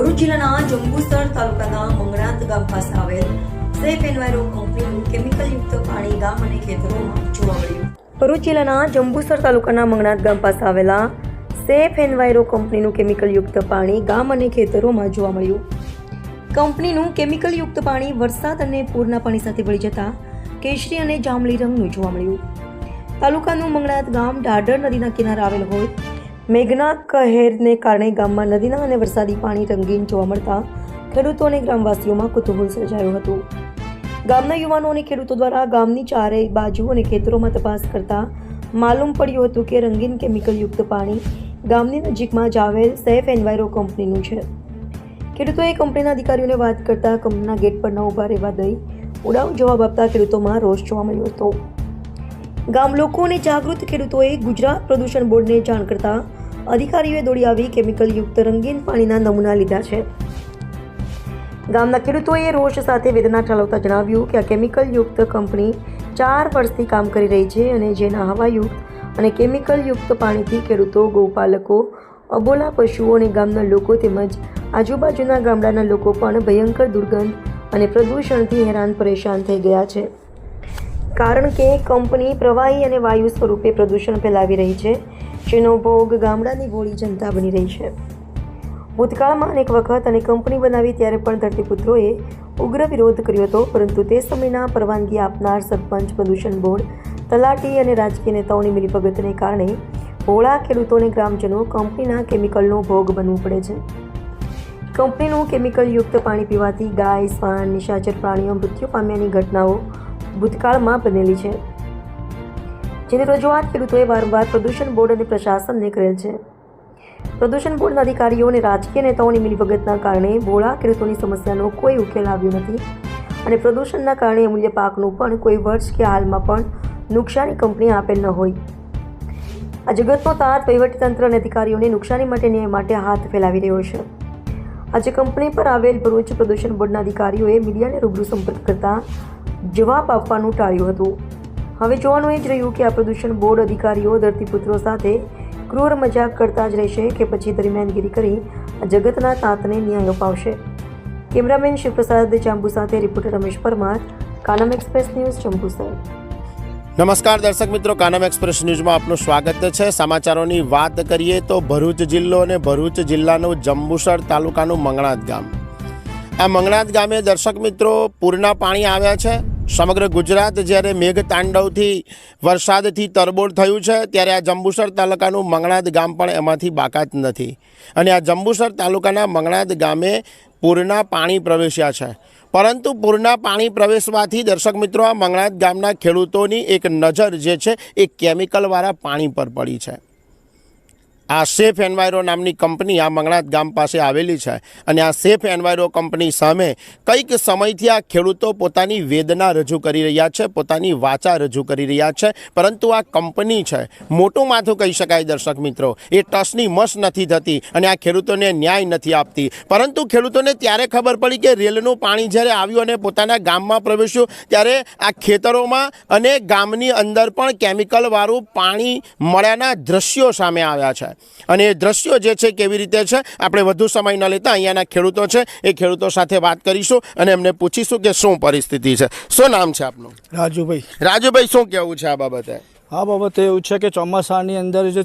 ભરૂચ જિલ્લાના જંબુસર તાલુકાના મંગળાત ગામ પાસે આવેલ સેફ એન્વાયરો કંપનીનું કેમિકલયુક્ત પાણી ગામ અને ખેતરોમાં જોવા મળ્યું. ભરૂચ જિલ્લાના જંબુસર તાલુકાના મંગળાત ગામ પાસે આવેલા સેફ એન્વાયરો કંપનીનું કેમિકલયુક્ત પાણી ગામ અને ખેતરોમાં જોવા મળ્યું. કંપનીનું કેમિકલયુક્ત પાણી વરસાદ અને પૂરના પાણી સાથે ભળી જતા કેશરી અને જાંબલી રંગનું જોવા મળ્યું. તાલુકાનું મંગળાત ગામ ઢાઢર નદીના કિનારે આવેલ હોય મેઘના કહેરને કારણે ગામમાં નદીના અને વરસાદી પાણી રંગીન જોવા મળતા ખેડૂતો અને ગ્રામવાસીઓમાં કુતૂહલ સર્જાયું હતું. ગામના યુવાનો અને ખેડૂતો દ્વારા ગામની ચારેય બાજુ અને ખેતરોમાં તપાસ કરતા માલુમ પડ્યું હતું કે રંગીન કેમિકલયુક્ત પાણી ગામની નજીકમાં જ આવેલ સેફ એન્વાયરો કંપનીનું છે. ખેડૂતોએ કંપનીના અધિકારીઓને વાત કરતા કંપનીના ગેટ પર ન ઊભા રહેવા દઈ ઉડાવ જવાબ આપતા ખેડૂતોમાં રોષ જોવા મળ્યો હતો. ગામ લોકો અને જાગૃત ખેડૂતોએ ગુજરાત પ્રદૂષણ બોર્ડને જાણ કરતા અધિકારીઓએ દોડી આવી કેમિકલયુક્ત રંગીન પાણીના નમૂના લીધા છે. ગામના ખેડૂતોએ રોષ સાથે વેદના ઠાલવતા જણાવ્યું કે આ કેમિકલયુક્ત કંપની ચાર વર્ષથી કામ કરી રહી છે અને જેના હવાયુક્ત અને કેમિકલયુક્ત પાણીથી ખેડૂતો, ગૌપાલકો, અબોલા પશુઓ અને ગામના લોકો તેમજ આજુબાજુના ગામડાના લોકો પણ ભયંકર દુર્ગંધ અને પ્રદૂષણથી હેરાન પરેશાન થઈ ગયા છે. કારણ કે કંપની પ્રવાહી અને વાયુ સ્વરૂપે પ્રદૂષણ ફેલાવી રહી છે જેનો ભોગ ગામડાની ભોળી જનતા બની રહી છે. ભૂતકાળમાં અનેક વખત અને કંપની બનાવી ત્યારે પણ ધરતીપુત્રોએ ઉગ્ર વિરોધ કર્યો હતો, પરંતુ તે સમયના પરવાનગી આપનાર સરપંચ, પ્રદૂષણ બોર્ડ, તલાટી અને રાજકીય નેતાઓની મિલીભગતને કારણે ભોળા ખેડૂતોને ગ્રામજનો કંપનીના કેમિકલનો ભોગ બનવું પડે છે. કંપનીનું કેમિકલયુક્ત પાણી પીવાથી ગાય, શ્વાન, નિશાચર પ્રાણીઓ, મૃત્યુ પામ્યાની ઘટનાઓ ભૂતકાળમાં બનેલી છે. જેની રજૂઆત ખેડૂતોએ વારંવાર પ્રદૂષણ બોર્ડ અને પ્રશાસનને કરેલ છે. પ્રદૂષણ બોર્ડના અધિકારીઓ અને રાજકીય નેતાઓની મિલીભગતના કારણે ભોળા ખેડૂતોની સમસ્યાનો કોઈ ઉકેલ આવ્યો નથી અને પ્રદૂષણના કારણે અમૂલ્ય પાકનું પણ કોઈ વર્ષ કે હાલમાં પણ નુકસાની કંપની આપેલ ન હોય. આ જગતનો તાત વહીવટીતંત્ર અને અધિકારીઓને નુકસાની માટે ન્યાય માટે હાથ ફેલાવી રહ્યો છે. આજે કંપની પર આવેલ ભરૂચ પ્રદૂષણ બોર્ડના અધિકારીઓએ મીડિયાને રૂબરૂ સંપર્ક કરતા જવાબ આપવાનું ટાળ્યું હતું. હવે જોવાનું એ જ રહ્યું કે આ પ્રદૂષણ બોર્ડ અધિકારીઓ, ધરતીપુત્રો સાથે ક્રૂર મજાક કરતા જ રહેશે કે પછી દરમિયાનગીરી કરી જગતના તાંતને ન્યાય અપાવશે. કેમેરામેન શિવપ્રસાદ જાંબુ સાથે reporter Ramesh Parmar, Kanam Express News Jambusar. નમસ્કાર દર્શક મિત્રો, કાનમ એક્સપ્રેસ ન્યૂઝમાં આપનું સ્વાગત છે. સમાચારોની વાત કરીએ તો ભરૂચ જિલ્લો અને ભરૂચ જિલ્લાનું જંબુસર તાલુકાનું મંગણાત ગામ. આ મંગણાત ગામે દર્શક મિત્રો પૂરના પાણી આવ્યા છે. સમગ્ર ગુજરાત જ્યારે મેઘ તાંડવથી વરસાદથી તરબોળ થયું છે, ત્યારે આ જંબુસર તાલુકાનું મંગળાદ ગામ પણ એમાંથી બાકાત નથી. અને આ જંબુસર તાલુકાના મંગળાદ ગામે પૂરના પાણી પ્રવેશ્યા છે. પરંતુ પૂરના પાણી પ્રવેશવાથી દર્શક મિત્રો, આ મંગળાદ ગામના ખેડૂતોની એક નજર જે છે, એ કેમિકલવાળા પાણી પર પડી છે. આ સેફ એન્વાયરો નામની કંપની આ મંગળાત ગામ પાસે આવેલી છે અને આ સેફ એન્વાયરો કંપની સામે કંઈક સમયથી આ ખેડૂતો પોતાની વેદના રજૂ કરી રહ્યા છે, પોતાની વાચા રજૂ કરી રહ્યા છે, પરંતુ આ કંપની છે, મોટું માથું કહી શકાય દર્શક મિત્રો. એ ટસની મસ નથી થતી અને આ ખેડૂતોને ન્યાય નથી આપતી. પરંતુ ખેડૂતોને ત્યારે ખબર પડી કે રેલનું પાણી જ્યારે આવ્યું અને પોતાના ગામમાં પ્રવેશ્યું, ત્યારે આ ખેતરોમાં અને ગામની અંદર પણ કેમિકલવાળું પાણી મળ્યાના દ્રશ્યો સામે આવ્યા છે. અને એ દ્રશ્યો જે છે કેવી રીતે છે આપણે વધુ સમય ન લેતા અહીંયાના ખેડૂતો છે એ ખેડૂતો સાથે વાત કરીશું અને એમને પૂછીશું કે શું પરિસ્થિતિ છે. શું નામ છે આપનું? રાજુભાઈ. રાજુભાઈ શું કહેવું છે આ બાબતે? આ બાબતે એવું છે કે ચોમાસાની અંદર જે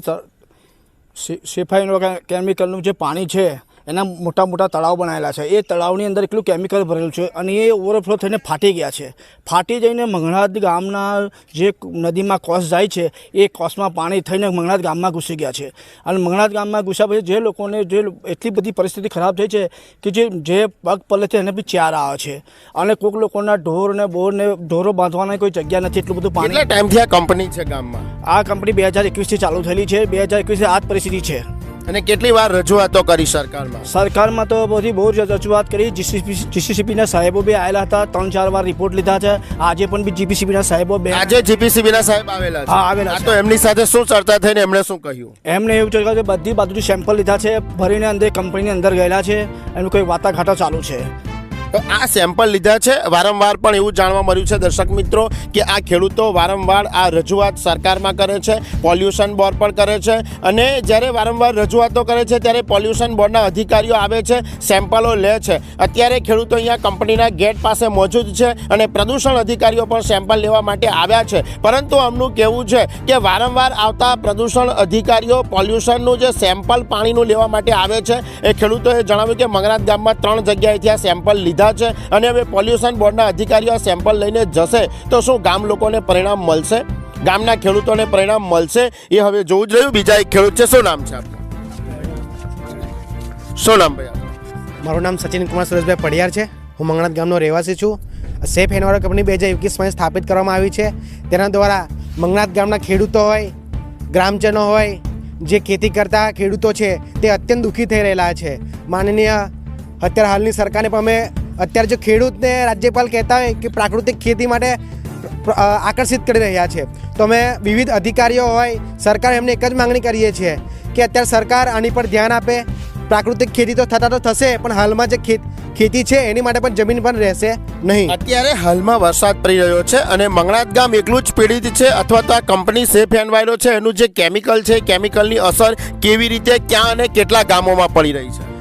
સેફાઈનો કેમિકલનું જે પાણી છે એના મોટા મોટા તળાવ બનાવેલા છે. એ તળાવની અંદર એટલું કેમિકલ ભરેલું છે અને એ ઓવરફ્લો થઈને ફાટી ગયા છે. ફાટી જઈને મંગળાદ ગામના જે નદીમાં કોસ જાય છે એ કોસમાં પાણી થઈને મંગળાદ ગામમાં ઘૂસી ગયા છે. અને મંગળાદ ગામમાં ઘૂસ્યા પછી જે લોકોને જે એટલી બધી પરિસ્થિતિ ખરાબ થઈ છે કે જે જે પગ પલે છે એને બી ચાર આવે છે. અને કોઈક લોકોના ઢોર ને બોર ને ઢોરો બાંધવાના કોઈ જગ્યા નથી એટલું બધું પાણી ટાઈમથી આ કંપની છે ગામમાં? આ કંપની બે હજાર એકવીસથી ચાલુ થયેલી છે. બે હજાર એકવીસથી આ જ પરિસ્થિતિ છે. અને કેટલી વાર રજૂઆતો કરી સરકારમાં? સરકારમાં તો બધી બહુ જ રજૂઆત કરી. જીસીપી જીસીસીબીના સાહેબો બી આવેલા હતા. ત્રણ ચાર વાર રિપોર્ટ લીધા છે. આજે પણ બી જીપીસીબીના સાહેબો બે આજે જીપીસીબી ના સાહેબ આવેલા છે. હા, આવેલા તો એમની સાથે શું ચર્ચા થઈને એમણે શું કહ્યું? એમને એવું છે કે બધી બાજુથી સેમ્પલ લીધા છે. ભરીને અંદર કંપનીની અંદર ગયેલા છે. એનું કોઈ વાટાઘાટો ચાલુ છે. તો આ સેમ્પલ લીધા છે. વારંવાર પણ એવું જાણવા મળ્યું છે દર્શક મિત્રો કે આ ખેડૂતો વારંવાર આ રજૂઆત સરકારમાં કરે છે પોલ્યુશન બોર્ડ પણ કરે છે અને જ્યારે વારંવાર રજૂઆતો કરે છે ત્યારે પોલ્યુશન બોર્ડના અધિકારીઓ આવે છે સેમ્પલો લે છે. અત્યારે ખેડૂતો અહીંયા કંપનીના ગેટ પાસે મોજૂદ છે અને પ્રદૂષણ અધિકારીઓ પણ સેમ્પલ લેવા માટે આવ્યા છે. પરંતુ અમનું કહેવું છે કે વારંવાર આવતા પ્રદૂષણ અધિકારીઓ પોલ્યુશનનું જે સેમ્પલ પાણીનું લેવા માટે આવે છે, એ ખેડૂતોએ જણાવ્યું કે મંગરાત ગામમાં ત્રણ જગ્યાએથી આ સેમ્પલ લીધા છે અને હવે પોલ્યુશન બોર્ડના અધિકારીઓ સેમ્પલ લઈને જશે તો શું ગામ લોકોને પરિણામ મળશે? ગામના ખેડૂતોને પરિણામ મળશે? એ હવે જોવું જ રહ્યું. બીજા એક ખેડૂત છે. શું નામ છે શું નામ ભાઈ મારું નામ સચિન કુમાર સુરેશભાઈ પડિયાર છે. હું મંગળાથ ગામનો રહેવાસી છું. સેફ એનવાયરો કંપની બે હજાર એકવીસમાં સ્થાપિત કરવામાં આવી છે. તેના દ્વારા મંગળાત ગામના ખેડૂતો હોય, ગ્રામજનો હોય, જે ખેતી કરતા ખેડૂતો છે, તે અત્યંત દુઃખી થઈ રહેલા છે. માનનીય અત્યારે હાલની સરકારને પણ અમે અત્યારે જો ખેડૂતને રાજ્યપાલ કહેતા હોય કે પ્રાકૃતિક ખેતી માટે આકર્ષિત કરી રહ્યા છે, તો અમે વિવિધ અધિકારીઓ હોય, સરકાર એમને એક જ માંગણી કરીએ છીએ કે અત્યારે સરકાર આની પર ધ્યાન આપે. પ્રાકૃતિક ખેતી તો થતા તો થશે, પણ હાલમાં જે ખેત ખેતી છે એની માટે પણ જમીન પણ રહેશે નહીં. અત્યારે હાલમાં વરસાદ પડી રહ્યો છે અને મંગળાત ગામ એકલું જ પીડિત છે અથવા તો આ કંપની સેફ એન્વાયરો છે, એનું જે કેમિકલ છે, કેમિકલની અસર કેવી રીતે, ક્યાં અને કેટલા ગામોમાં પડી રહી છે?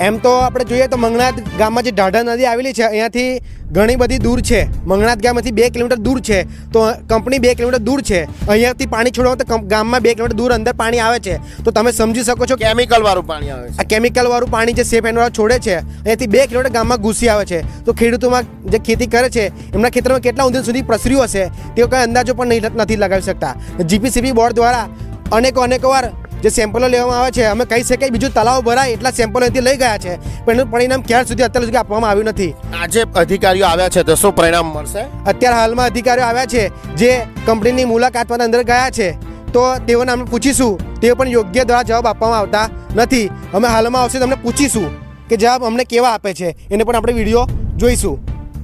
એમ તો આપણે જોઈએ તો મંગનાથ ગામમાં જે ઢાઢા નદી આવેલી છે અહીંયાથી ઘણી બધી દૂર છે. મંગનાથ ગામમાંથી બે કિલોમીટર દૂર છે. તો કંપની બે કિલોમીટર દૂર છે. અહીંયાથી પાણી છોડવા તો ગામમાં બે કિલોમીટર દૂર અંદર પાણી આવે છે. તો તમે સમજી શકો છો કેમિકલવાળું કેમિકલ વાળું પાણી આવે છે. આ કેમિકલ વાળું પાણી જે સેફ એન્ડ છોડે છે અહીંયાથી બે કિલોમીટર ગામમાં ઘૂસી આવે છે. તો ખેડૂતોમાં જે ખેતી કરે છે એમના ખેતરમાં કેટલા ઊંધી સુધી પ્રસર્યું હશે તેઓ કંઈ અંદાજો પણ નથી લગાવી શકતા. જીપીસીબી બોર્ડ દ્વારા અનેકો અનેકો વાર જે સેમ્પલો લેવામાં આવે છે અમે કહી શકીએ બીજું તલાવ ભરાય એટલા સેમ્પલો અહીંથી લઈ ગયા છે પણ એનું પરિણામ ક્યાર સુધી અત્યાર સુધી આપવામાં આવ્યું નથી. આજે અધિકારીઓ આવ્યા છે તો શું પરિણામ મળશે? અત્યારે હાલમાં અધિકારીઓ આવ્યા છે જે કંપનીની મુલાકાતમાં અંદર ગયા છે તો તેઓને અમે પૂછીશું. તેઓ પણ યોગ્ય દ્વારા જવાબ આપવામાં આવતા નથી. અમે હાલમાં આવશે તમને પૂછીશું કે જવાબ અમને કેવા આપે છે એને પણ આપણે વીડિયો જોઈશું.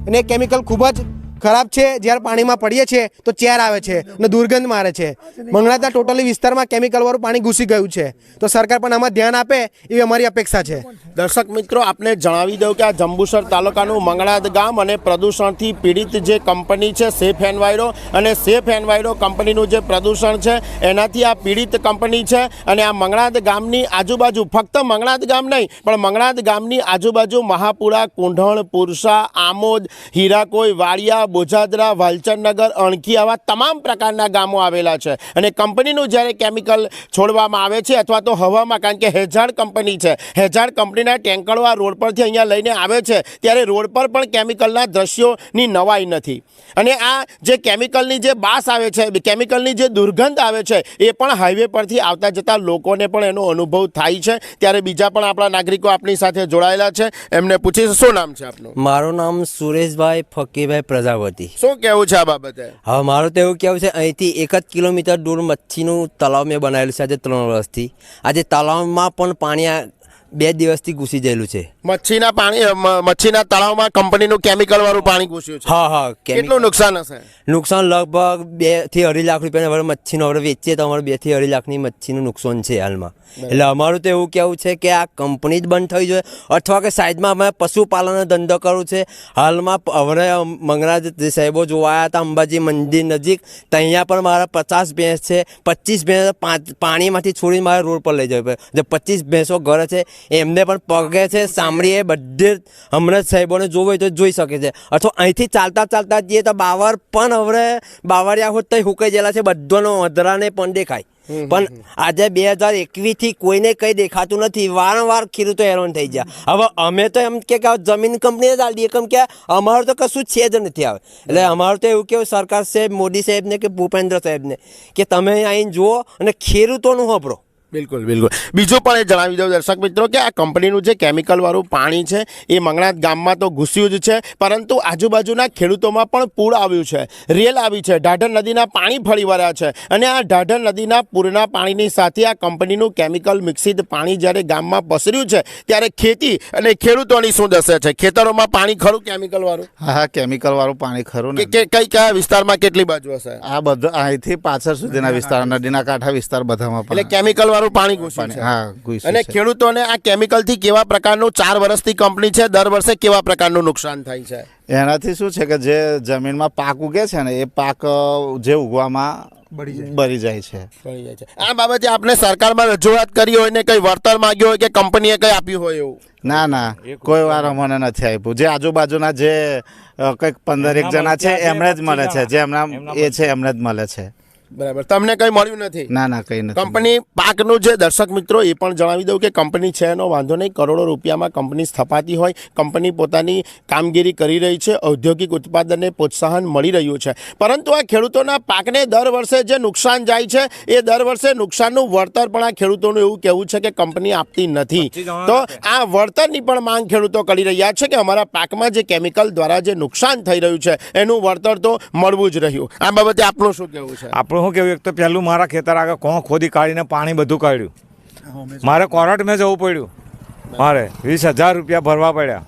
અને કેમિકલ ખૂબ જ ખરાબ છે, જ્યારે પાણીમાં પડીએ છીએ, તો ચેર આવે છે અને દુર્ગંધ મારે છે. મંગળાતા ટોટલી વિસ્તારમાં કેમિકલવાળું પાણી ઘૂસી ગયું છે. તો સરકાર પણ આમાં ધ્યાન આપે એવી અમારી અપેક્ષા છે. દર્શક મિત્રો, આપને જણાવી દઉં કે આ જંબુસર તાલુકાનું મંગળાદ ગામ અને પ્રદૂષણથી પીડિત જે કંપની છે, સેફ એન્વાયરો અને સેફ એન્વાયરો કંપનીનું જે પ્રદૂષણ છે, એનાથી આ પીડિત કંપની છે અને આ મંગળાદ ગામની આજુબાજુ, ફક્ત મંગળાદ ગામ નહીં, પણ મંગળાદ ગામની આજુબાજુ મહાપુરા, કુંઢણ, પુરસા, આમોદ, હીરાકોઈ, વાડિયા બોજાદરા, વાલચંદનગર, અણખી આવા તમામ પ્રકારના ગામો આવેલા છે. અને કંપનીનું જ્યારે કેમિકલ છોડવામાં આવે છે અથવા તો હવામાં, કારણ કે હેઝાડ કંપની છે હેઝાડ કંપનીના ટેન્કરો આ રોડ પરથી અહીંયા લઈને આવે છે, ત્યારે રોડ પર પણ કેમિકલના દ્રશ્યોની નવાઈ નથી. અને આ જે કેમિકલની જે બાસ આવે છે, કેમિકલની જે દુર્ગંધ આવે છે, એ પણ હાઈવે પરથી આવતા જતા લોકોને પણ એનો અનુભવ થાય છે. ત્યારે બીજા પણ આપણા નાગરિકો આપણી સાથે જોડાયેલા છે. એમને પૂછીશું, શું નામ છે આપનું? મારું નામ સુરેશભાઈ ફકીરભાઈ પ્રજાપતિ. શું કેવું છે આ બાબતે? હવે મારું તો એવું કેવું છે અહીંથી એક જ કિલોમીટર દૂર મચ્છીનું તલાવ મેં બનાવેલું છે આજે ત્રણ વર્ષથી. આજે તલાવમાં પણ પાણી બે દિવસથી ઘૂસી ગયેલું છે. મચ્છીના પાણી મચ્છીના તળાવમાં કંપનીનું કેમિકલ વાળું પાણી ઘૂસ્યું છે. હા હા કેટલું નુકસાન હશે? નુકસાન લગભગ બેથી અઢી લાખ રૂપિયા હવે મચ્છીનો આપણે વેચીએ તો અમારે બેથી અઢી લાખની મચ્છીનું નુકસાન છે હાલમાં. એટલે અમારું તો એવું કહેવું છે કે આ કંપની જ બંધ થઈ જોઈએ અથવા કે સાઈડમાં અમે પશુપાલનનો ધંધો કરવું છે. હાલમાં હવે મંગરાજ સાહેબો સાહેબો જોવાયા હતા અંબાજી મંદિર નજીક ત્યાં પણ મારા પચાસ ભેંસ છે પચીસ ભેંસ પાણીમાંથી છોડીને મારે રોડ પર લઈ જવી પડે. જે પચીસ ભેંસો ઘરે છે એમને પણ પગે છે સાંભળીએ બધે હમણાં સાહેબોને જોવું હોય તો જોઈ શકે છે. અથવા અહીંથી ચાલતા ચાલતા જઈએ તો બાવર પણ હવે બાવરિયા હોત તો હુકાઈ ગયેલા છે બધાનો અધરાને પણ દેખાય. પણ આજે બે હજાર એકવીસથી કોઈને કંઈ દેખાતું નથી. વારંવાર ખેડૂતો હેરાન થઈ ગયા. હવે અમે તો એમ કે જમીન કંપનીને જ આલી કેમ કે અમારું તો કશું છે જ નથી આવે. એટલે અમારું તો એવું કેવું સરકાર સાહેબ મોદી સાહેબને કે ભૂપેન્દ્ર સાહેબને કે તમે અહીં જુઓ અને ખેડૂતોનું હોપરો બિલકુલ બિલકુલ. બીજું પણ એ જણાવી દઉં દર્શક મિત્રો કે આ કંપનીનું જે કેમિકલવાળું પાણી છે એ મંગળાત ગામમાં તો ઘૂસ્યું જ છે પરંતુ આજુબાજુના ખેડૂતોમાં પણ પૂર આવ્યું છે. રેલ આવી છે. ઢાઢર નદીના પાણી ફરી વળ્યા છે. અને આ ઢાઢર નદીના પૂરના પાણીની સાથે આ કંપનીનું કેમિકલ મિક્સિત પાણી જ્યારે ગામમાં પસર્યું છે ત્યારે ખેતી અને ખેડૂતોની શું દશા છે? ખેતરોમાં પાણી ખરું કેમિકલવાળું? હા હા કેમિકલવાળું પાણી ખરું કે ને. કે કઈ કયા વિસ્તારમાં કેટલી બાજુ હશે? આ બધા અહીંથી પાછળ સુધીના વિસ્તાર નદીના કાંઠા વિસ્તાર બધામાં એટલે કેમિકલ વાળું પાણી ઘૂસ્યું છે. હા અને ખેડૂતોને આ કેમિકલથી કેવા પ્રકારનું ચાર વર્ષથી કંપની છે દર વર્ષે કેવા પ્રકારનું નુકસાન થાય છે? એનાથી શું છે કે જે જમીનમાં પાક ઉગે છે ને એ પાક જે ઉગવામાં બળી જાય. છે. બળી જાય છે. આ બાબતે આપણે સરકારમાં રજૂઆત કરી હોય ને કઈ વળતર માંગ્યું હોય કે કંપનીએ કઈ આપ્યું હોય એવું? ના ના કોઈ વાર અમને નથી આપ્યું. જે આજુબાજુના જે કંઈક પંદર એક જણા છે એમણે જ મળે છે. જે એમના એ છે એમને જ મળે છે. બરાબર. તમને કંઈ મળ્યું નથી? ના ના કંઈ નથી. કંપની પાકનું જે દર્શક મિત્રો એ પણ જણાવી દઉં કે કંપની છે એનો વાંધો નહીં. કરોડો રૂપિયામાં કંપની સ્થપાતી હોય. કંપની પોતાની કામગીરી કરી રહી છે. ઔદ્યોગિક ઉત્પાદનને પ્રોત્સાહન મળી રહ્યું છે. પરંતુ આ ખેડૂતોના પાકને દર વર્ષે જે નુકસાન જાય છે એ દર વર્ષે નુકસાનનું વળતર પણ આ ખેડૂતોનું એવું કહેવું છે કે કંપની આપતી નથી. તો આ વળતરની પણ માંગ ખેડૂતો કરી રહ્યા છે કે અમારા પાકમાં જે કેમિકલ દ્વારા જે નુકસાન થઈ રહ્યું છે એનું વળતર તો મળવું જ રહ્યું. આ બાબતે આપનું શું કહેવું છે? આપણું શું કેવું એક તો પહેલું મારા ખેતર આગળ કોણ ખોદી કાઢીને પાણી બધું કાઢ્યું. મારે કોર્ટ મેં જવું પડ્યું. મારે વીસ હજાર રૂપિયા ભરવા પડ્યા.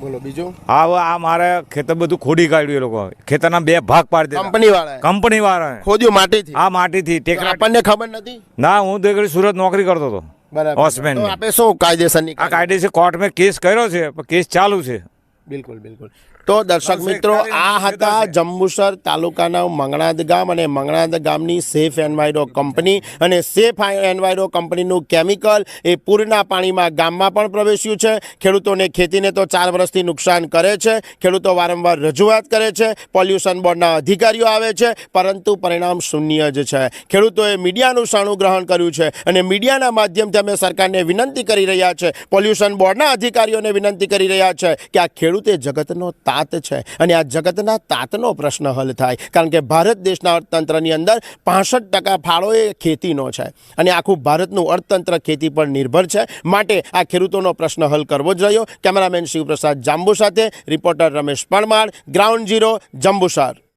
બોલો બીજું? આ આ મારે ખેતર બધું ખોદી કાઢ્યું એ લોકો. ખેતરના બે ભાગ પાડી દીધા. કંપની વાળા કંપની વાળા ખોદ્યું માટીથી? આ માટીથી. ટેકરા આપણને ખબર નથી? ના હું તો સુરત નોકરી કરતો હતો. બરાબર. Osman તો ની. આપે શું કાયદેસરની આ કાયદેસર કોર્ટમાં કેસ કર્યો છે પણ કેસ ચાલુ છે. બિલકુલ બિલકુલ. તો દર્શક મિત્રો આ હતા જંબુસર તાલુકાના મંગણાદ ગામ અને મંગણાદ ગામની સેફ એન્વાયરો કંપની અને સેફ એન્વાયરો કંપનીનું કેમિકલ એ પૂરના પાણીમાં ગામમાં પણ પ્રવેશ્યું છે. ખેડૂતોને ખેતીને તો ચાર વર્ષથી નુકસાન કરે છે. ખેડૂતો વારંવાર રજૂઆત કરે છે. પોલ્યુશન બોર્ડના અધિકારીઓ આવે છે પરંતુ પરિણામ શૂન્ય જ છે. ખેડૂતોએ મીડિયાનું શાણું ગ્રહણ કર્યું છે અને મીડિયાના માધ્યમથી અમે સરકારને વિનંતી કરી રહ્યા છે. પોલ્યુશન બોર્ડના અધિકારીઓને વિનંતી કરી રહ્યા છે કે આ ખેડૂતે જગતનો તાત છે. અને આ જગતના તાતનો પ્રશ્ન હલ થાય. કારણ કે ભારત દેશના અર્થતંત્રની અંદર પાસઠ ટકા ફાળો એ ખેતીનો છે. અને આખું ભારતનું અર્થતંત્ર ખેતી પર નિર્ભર છે. માટે આ ખેડૂતોનો પ્રશ્ન હલ કરવો જ રહ્યો. કેમેરામેન શિવપ્રસાદ જાંબુ સાથે reporter Ramesh Parmar. Ground zero, Jambusar.